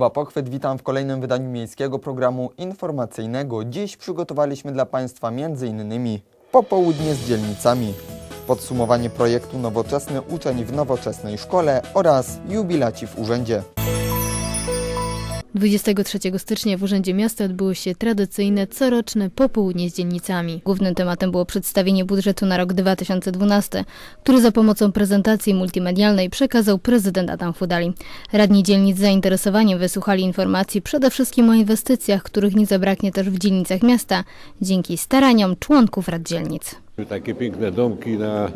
Kuba Pochwyt, witam w kolejnym wydaniu miejskiego programu informacyjnego. Dziś przygotowaliśmy dla Państwa m.in. popołudnie z dzielnicami, podsumowanie projektu Nowoczesny Uczeń w Nowoczesnej Szkole oraz jubilaci w urzędzie. 23 stycznia w Urzędzie Miasta odbyło się tradycyjne coroczne popołudnie z dzielnicami. Głównym tematem było przedstawienie budżetu na rok 2012, który za pomocą prezentacji multimedialnej przekazał prezydent Adam Fudali. Radni dzielnic z zainteresowaniem wysłuchali informacji przede wszystkim o inwestycjach, których nie zabraknie też w dzielnicach miasta, dzięki staraniom członków rad dzielnic. Takie piękne domki na e,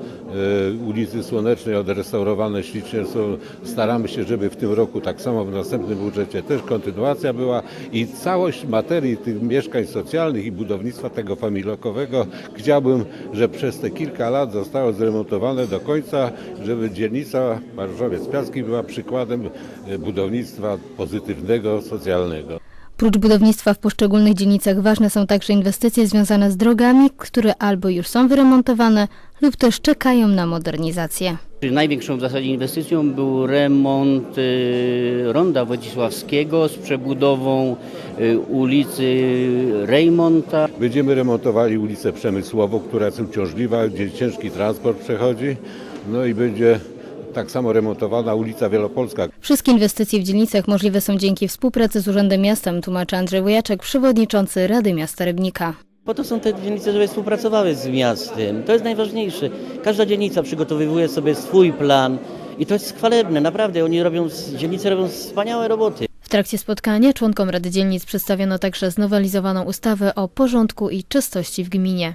ulicy Słonecznej, odrestaurowane ślicznie są. Staramy się, żeby w tym roku, tak samo w następnym budżecie też kontynuacja była i całość materii tych mieszkań socjalnych i budownictwa tego familokowego chciałbym, że przez te kilka lat zostało zremontowane do końca, żeby dzielnica Marżowiec Piaski była przykładem e, budownictwa pozytywnego, socjalnego. Prócz budownictwa w poszczególnych dzielnicach ważne są także inwestycje związane z drogami, które albo już są wyremontowane lub też czekają na modernizację. Największą w zasadzie inwestycją był remont y, Ronda Wodzisławskiego z przebudową y, ulicy Rejmonta. Będziemy remontowali ulicę Przemysłową, która jest uciążliwa, gdzie ciężki transport przechodzi. No i będzie tak samo remontowana ulica Wielopolska. Wszystkie inwestycje w dzielnicach możliwe są dzięki współpracy z Urzędem Miasta, tłumaczy Andrzej Wojaczek, przewodniczący Rady Miasta Rybnika. Po to są te dzielnice, żeby współpracowały z miastem. To jest najważniejsze. Każda dzielnica przygotowywuje sobie swój plan i to jest chwalebne, naprawdę. Oni robią, dzielnice robią wspaniałe roboty. W trakcie spotkania członkom Rady Dzielnic przedstawiono także znowelizowaną ustawę o porządku i czystości w gminie.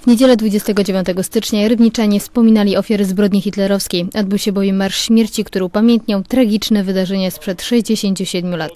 W niedzielę 29 stycznia rybniczanie wspominali ofiary zbrodni hitlerowskiej. Odbył się bowiem Marsz Śmierci, który upamiętniał tragiczne wydarzenie sprzed 67 lat.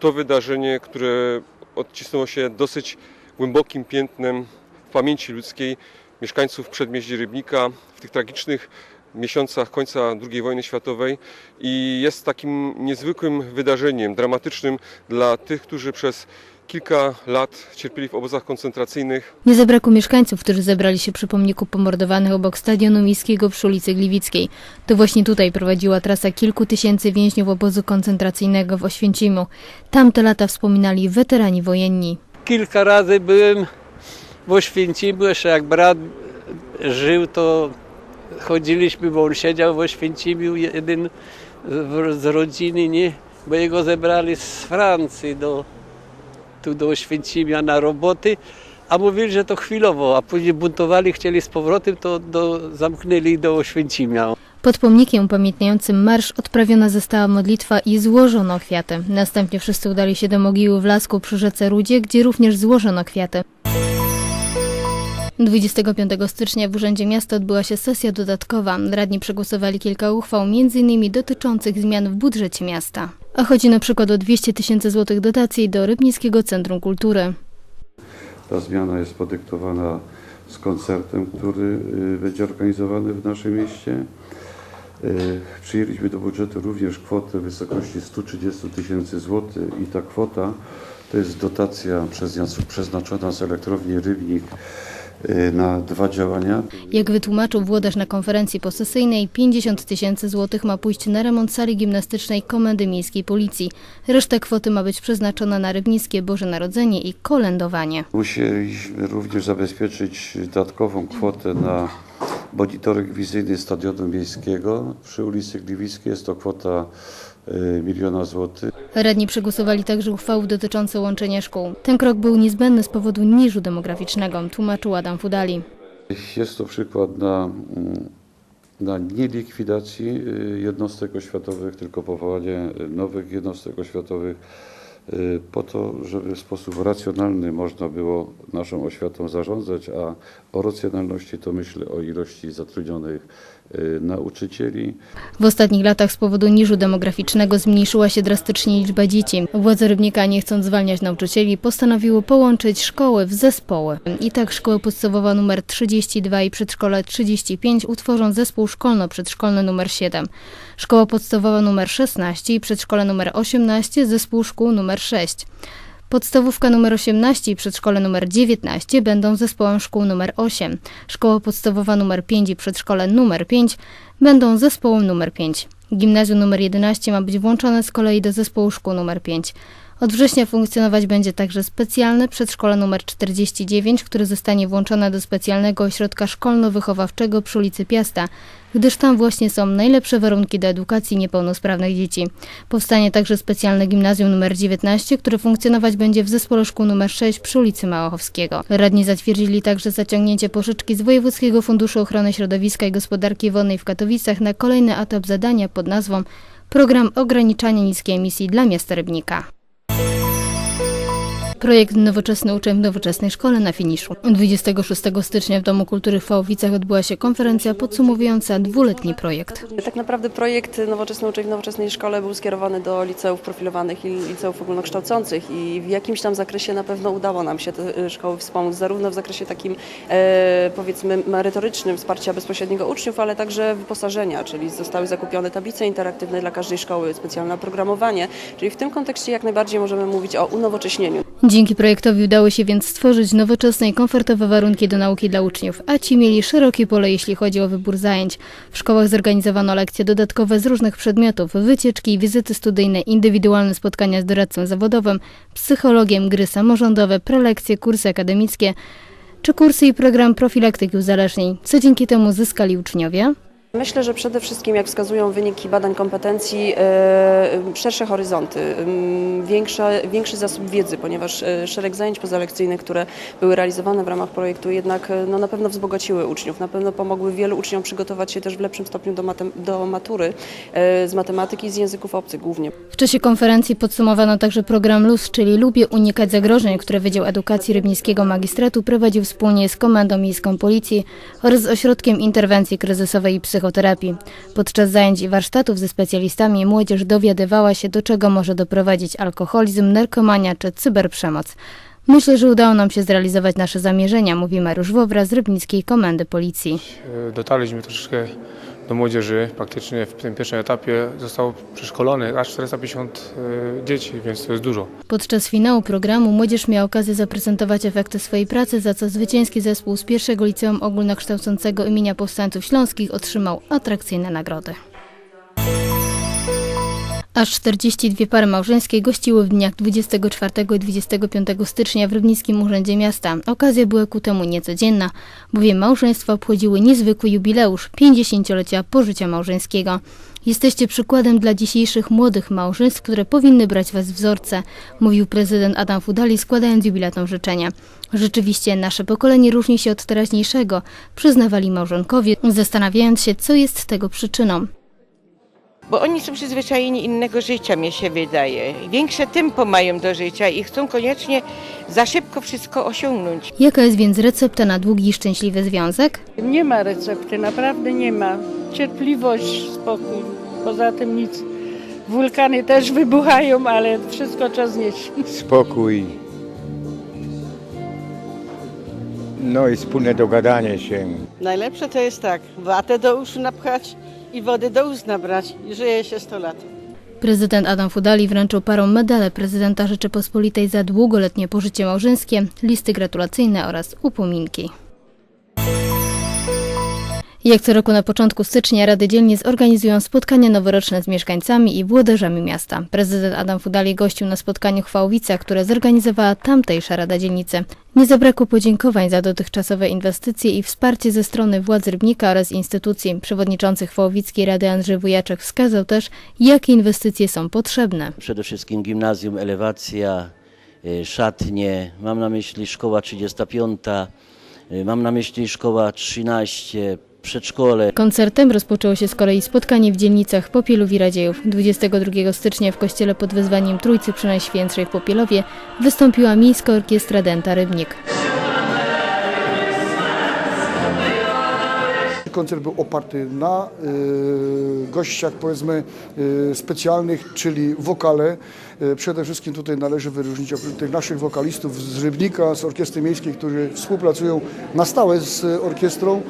to wydarzenie, które odcisnęło się dosyć głębokim piętnem w pamięci ludzkiej mieszkańców przedmieści Rybnika w tych tragicznych miesiącach końca II wojny światowej i jest takim niezwykłym wydarzeniem, dramatycznym dla tych, którzy przez kilka lat cierpieli w obozach koncentracyjnych. Nie zabrakło mieszkańców, którzy zebrali się przy pomniku pomordowanych obok stadionu miejskiego przy ulicy Gliwickiej. To właśnie tutaj prowadziła trasa kilku tysięcy więźniów obozu koncentracyjnego w Oświęcimiu. Tamte lata wspominali weterani wojenni. Kilka razy byłem w Oświęcimiu, jeszcze jak brat żył, to chodziliśmy, bo on siedział w Oświęcimiu, jeden z- z rodziny, nie? Bo jego zebrali z Francji do, tu do Oświęcimia na roboty, a mówili, że to chwilowo, a później buntowali, chcieli z powrotem, to do, zamknęli do Oświęcimia. Pod pomnikiem upamiętniającym marsz odprawiona została modlitwa i złożono kwiaty. Następnie wszyscy udali się do mogiły w Lasku przy rzece Rudzie, gdzie również złożono kwiaty. 25 stycznia w Urzędzie Miasta odbyła się sesja dodatkowa. Radni przegłosowali kilka uchwał, m.in. dotyczących zmian w budżecie miasta. A chodzi na przykład o 200 tysięcy złotych dotacji do Rybnickiego Centrum Kultury. Ta zmiana jest podyktowana z koncertem, który y, będzie organizowany w naszym mieście. Y, Przyjęliśmy do budżetu również kwotę w wysokości 130 tysięcy złotych i ta kwota to jest dotacja przezna- przeznaczona z elektrowni Rybnik na dwa działania. Jak wytłumaczył włodarz na konferencji posesyjnej, 50 tysięcy złotych ma pójść na remont sali gimnastycznej Komendy Miejskiej Policji. Reszta kwoty ma być przeznaczona na Rybnickie Boże Narodzenie i kolędowanie. Musieliśmy również zabezpieczyć dodatkową kwotę na monitoring wizyjny stadionu miejskiego przy ulicy Gliwickiej. Jest to kwota y, miliona złotych. Radni przegłosowali także uchwały dotyczące łączenia szkół. Ten krok był niezbędny z powodu niżu demograficznego, tłumaczył Adam Fudali. Jest to przykład na, mm, na nie likwidacji y, jednostek oświatowych, tylko powołanie nowych jednostek oświatowych po to, żeby w sposób racjonalny można było naszą oświatą zarządzać, a o racjonalności to myślę o ilości zatrudnionych y, nauczycieli. W ostatnich latach z powodu niżu demograficznego zmniejszyła się drastycznie liczba dzieci. Władze Rybnika, nie chcąc zwalniać nauczycieli, postanowiły połączyć szkoły w zespoły. I tak szkoła podstawowa nr 32 i przedszkole 35 utworzą zespół szkolno-przedszkolny nr 7. Szkoła podstawowa nr 16 i przedszkole nr 18 zespół szkół nr 6. Podstawówka nr 18 i przedszkole nr 19 będą zespołem szkół nr 8. Szkoła podstawowa nr 5 i przedszkole nr 5 będą zespołem nr 5. Gimnazjum nr 11 ma być włączone z kolei do zespołu szkół nr 5. Od września funkcjonować będzie także specjalne przedszkole nr 49, które zostanie włączone do specjalnego ośrodka szkolno-wychowawczego przy ulicy Piasta, gdyż tam właśnie są najlepsze warunki do edukacji niepełnosprawnych dzieci. Powstanie także specjalne gimnazjum nr 19, które funkcjonować będzie w zespole szkół nr 6 przy ulicy Małochowskiego. Radni zatwierdzili także zaciągnięcie pożyczki z Wojewódzkiego Funduszu Ochrony Środowiska i Gospodarki Wodnej w Katowicach na kolejny etap zadania pod nazwą Program Ograniczania Niskiej Emisji dla Miasta Rybnika. Projekt Nowoczesny Uczeń w Nowoczesnej Szkole na finiszu. 26 stycznia w Domu Kultury w Fałowicach odbyła się konferencja podsumowująca dwuletni projekt. Tak naprawdę projekt Nowoczesny Uczeń w Nowoczesnej Szkole był skierowany do liceów profilowanych i liceów ogólnokształcących i w jakimś tam zakresie na pewno udało nam się te e, szkoły wspomóc, zarówno w zakresie takim e, powiedzmy merytorycznym wsparcia bezpośredniego uczniów, ale także wyposażenia, czyli zostały zakupione tablice interaktywne dla każdej szkoły, specjalne oprogramowanie, czyli w tym kontekście jak najbardziej możemy mówić o unowocześnieniu. Dzięki projektowi udało się więc stworzyć nowoczesne i komfortowe warunki do nauki dla uczniów, a ci mieli szerokie pole, jeśli chodzi o wybór zajęć. W szkołach zorganizowano lekcje dodatkowe z różnych przedmiotów, wycieczki, wizyty studyjne, indywidualne spotkania z doradcą zawodowym, psychologiem, gry samorządowe, prelekcje, kursy akademickie czy kursy i program profilaktyki uzależnień. Co dzięki temu zyskali uczniowie? Myślę, że przede wszystkim, jak wskazują wyniki badań kompetencji, e, szersze horyzonty, większy zasób wiedzy, ponieważ e, szereg zajęć pozalekcyjnych, które były realizowane w ramach projektu, jednak e, no, na pewno wzbogaciły uczniów, na pewno pomogły wielu uczniom przygotować się też w lepszym stopniu do, matem, do matury z matematyki i z języków obcych głównie. W czasie konferencji podsumowano także program LUS, czyli Lubię unikać zagrożeń, które Wydział Edukacji Rybnickiego Magistratu prowadził wspólnie z Komendą Miejską Policji oraz Ośrodkiem Interwencji Kryzysowej i Psychoterapii. Podczas zajęć i warsztatów ze specjalistami młodzież dowiadywała się, do czego może doprowadzić alkoholizm, narkomania czy cyberprzemoc. Myślę, że udało nam się zrealizować nasze zamierzenia, mówi Mariusz Wowra z Rybnickiej Komendy Policji. Dotarliśmy troszeczkę do młodzieży. Praktycznie w tym pierwszym etapie zostało przeszkolone aż 450 e, dzieci, więc to jest dużo. Podczas finału programu młodzież miała okazję zaprezentować efekty swojej pracy, za co zwycięski zespół z pierwszego liceum ogólnokształcącego imienia Powstańców Śląskich otrzymał atrakcyjne nagrody. Aż 42 pary małżeńskie gościły w dniach 24 i 25 stycznia w Rybnickim Urzędzie Miasta. Okazja była ku temu niecodzienna, bowiem małżeństwa obchodziły niezwykły jubileusz 50-lecia pożycia małżeńskiego. Jesteście przykładem dla dzisiejszych młodych małżeństw, które powinny brać Was wzorce, mówił prezydent Adam Fudali, składając jubilatom życzenia. Rzeczywiście nasze pokolenie różni się od teraźniejszego, przyznawali małżonkowie, zastanawiając się, co jest tego przyczyną. Bo oni są przyzwyczajeni innego życia, mnie się wydaje. Większe tempo mają do życia i chcą koniecznie za szybko wszystko osiągnąć. Jaka jest więc recepta na długi i szczęśliwy związek? Nie ma recepty, naprawdę nie ma. Cierpliwość, spokój. Poza tym nic. Wulkany też wybuchają, ale wszystko trzeba znieść. spokój. No i wspólne dogadanie się. Najlepsze to jest tak, watę do uszu napchać i wody do ust nabrać i żyje się 100 lat. Prezydent Adam Fudali wręczył parom medale prezydenta Rzeczypospolitej za długoletnie pożycie małżeńskie, listy gratulacyjne oraz upominki. Jak co roku na początku stycznia Rady Dzielnic organizują spotkania noworoczne z mieszkańcami i włodarzami miasta. Prezydent Adam Fudali gościł na spotkaniu w Chwałowicach, które zorganizowała tamtejsza Rada Dzielnicy. Nie zabrakło podziękowań za dotychczasowe inwestycje i wsparcie ze strony władz Rybnika oraz instytucji. Przewodniczący Chwałowickiej Rady Andrzej Wujaczek wskazał też, jakie inwestycje są potrzebne. Przede wszystkim gimnazjum, elewacja, y, szatnie, mam na myśli szkoła 35, y, mam na myśli szkoła 13, przedszkole. Koncertem rozpoczęło się z kolei spotkanie w dzielnicach Popielów i Radziejów. 22 stycznia w kościele pod wezwaniem Trójcy Przenajświętszej w Popielowie wystąpiła Miejska Orkiestra Dęta Rybnik. Koncert był oparty na y, gościach powiedzmy y, specjalnych, czyli wokale. Y, przede wszystkim tutaj należy wyróżnić oprócz tych naszych wokalistów z Rybnika, z Orkiestry Miejskiej, którzy współpracują na stałe z orkiestrą,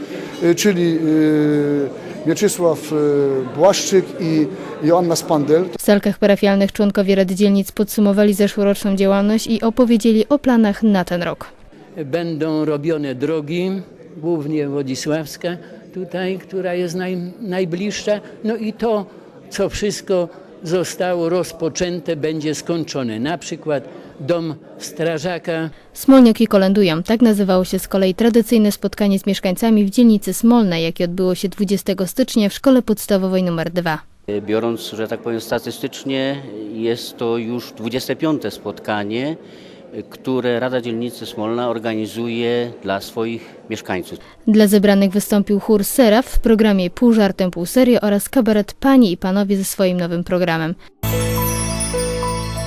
y, czyli y, Mieczysław y, Błaszczyk i Joanna Spandel. W salkach parafialnych członkowie Rady Dzielnic podsumowali zeszłoroczną działalność i opowiedzieli o planach na ten rok. Będą robione drogi, głównie Wodzisławska, tutaj, która jest naj, najbliższa. No i to co wszystko zostało rozpoczęte, będzie skończone. Na przykład dom strażaka, Smolniaki kolendują. Tak nazywało się z kolei tradycyjne spotkanie z mieszkańcami w dzielnicy Smolnej, jakie odbyło się 20 stycznia w szkole podstawowej nr 2. Biorąc, że tak powiem statystycznie, jest to już 25. spotkanie, które Rada Dzielnicy Smolna organizuje dla swoich mieszkańców. Dla zebranych wystąpił chór Seraf w programie Pół żartem, pół serio oraz kabaret Panie i Panowie ze swoim nowym programem.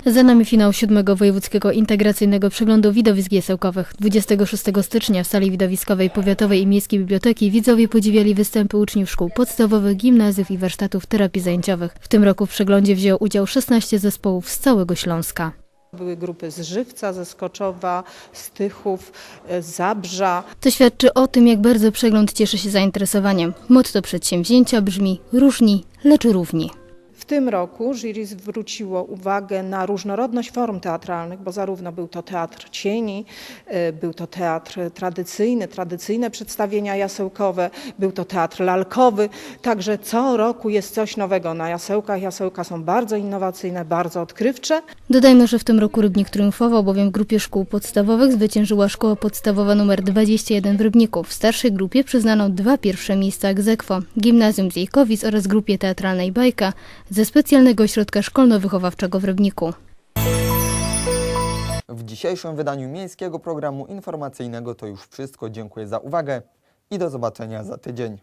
Za nami finał siódmego Wojewódzkiego Integracyjnego Przeglądu Widowisk Jasełkowych. 26 stycznia w sali widowiskowej Powiatowej i Miejskiej Biblioteki widzowie podziwiali występy uczniów szkół podstawowych, gimnazjów i warsztatów terapii zajęciowych. W tym roku w przeglądzie wzięło udział 16 zespołów z całego Śląska. Były grupy z Żywca, ze Skoczowa, z Tychów, e, z Zabrza. To świadczy o tym, jak bardzo przegląd cieszy się zainteresowaniem. Motto przedsięwzięcia brzmi różni, lecz równi. W tym roku jury zwróciło uwagę na różnorodność form teatralnych, bo zarówno był to teatr cieni, e, był to teatr tradycyjny, tradycyjne przedstawienia jasełkowe, był to teatr lalkowy, także co roku jest coś nowego na jasełkach. Jasełka są bardzo innowacyjne, bardzo odkrywcze. Dodajmy, że w tym roku Rybnik triumfował, bowiem w grupie szkół podstawowych zwyciężyła szkoła podstawowa nr 21 w Rybniku. W starszej grupie przyznano dwa pierwsze miejsca aequo, Gimnazjum z oraz grupie teatralnej Bajka ze specjalnego ośrodka szkolno-wychowawczego w Rybniku. W dzisiejszym wydaniu miejskiego programu informacyjnego to już wszystko. Dziękuję za uwagę i do zobaczenia za tydzień.